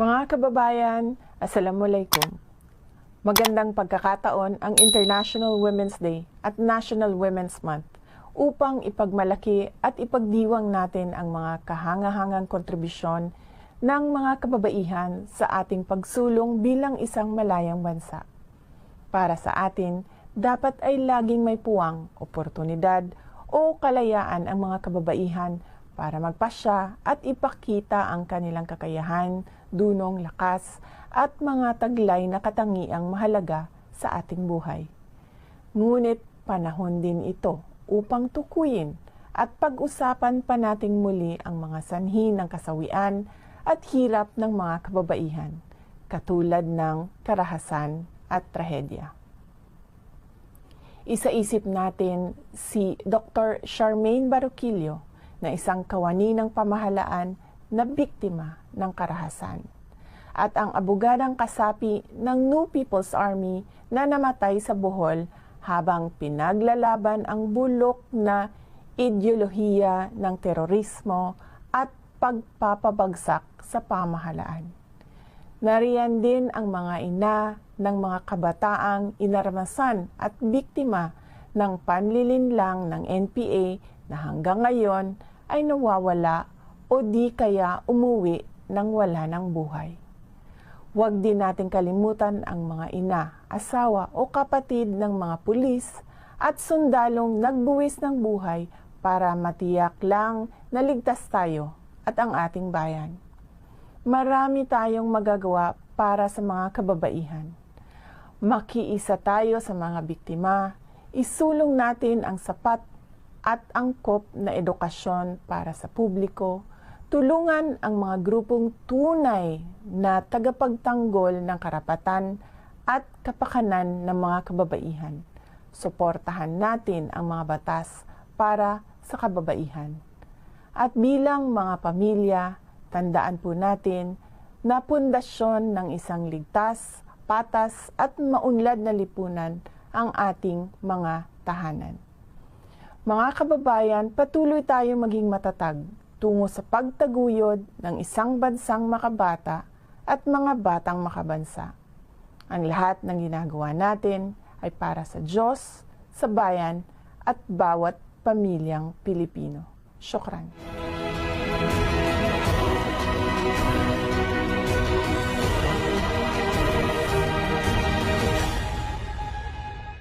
Mga kababayan, Assalamualaikum. Magandang pagkakataon ang International Women's Day at National Women's Month upang ipagmalaki at ipagdiwang natin ang mga kahangahangang kontribusyon ng mga kababaihan sa ating pagsulong bilang isang malayang bansa. Para sa atin, dapat ay laging may puwang, oportunidad o kalayaan ang mga kababaihan para magpasya at ipakita ang kanilang kakayahan, dunong lakas at mga taglay na katangiang mahalaga sa ating buhay. Ngunit panahon din ito upang tukuyin at pag-usapan pa nating muli ang mga sanhi ng kasawian at hirap ng mga kababaihan, katulad ng karahasan at trahedya. Isaisip natin si Dr. Charmaine Baruquillo na isang kawani ng pamahalaan na biktima ng karahasan at ang abogadang kasapi ng New People's Army na namatay sa Bohol habang pinaglalaban ang bulok na ideolohiya ng terorismo at pagpapabagsak sa pamahalaan. Nariyan din ang mga ina ng mga kabataang inarmasan at biktima ng panlilinlang ng NPA na hanggang ngayon ay nawawala o di kaya umuwi nang wala ng buhay. Huwag din natin kalimutan ang mga ina, asawa o kapatid ng mga pulis at sundalong nagbuwis ng buhay para matiyak lang na ligtas tayo at ang ating bayan. Marami tayong magagawa para sa mga kababaihan. Makiisa tayo sa mga biktima, isulong natin ang sapat at angkop na edukasyon para sa publiko, tulungan ang mga grupong tunay na tagapagtanggol ng karapatan at kapakanan ng mga kababaihan. Suportahan natin ang mga batas para sa kababaihan. At bilang mga pamilya, tandaan po natin na pundasyon ng isang ligtas, patas at maunlad na lipunan ang ating mga tahanan. Mga kababayan, patuloy tayo maging matatag tungo sa pagtaguyod ng isang bansang makabata at mga batang makabansa. Ang lahat ng ginagawa natin ay para sa Diyos, sa bayan at bawat pamilyang Pilipino. Syukran.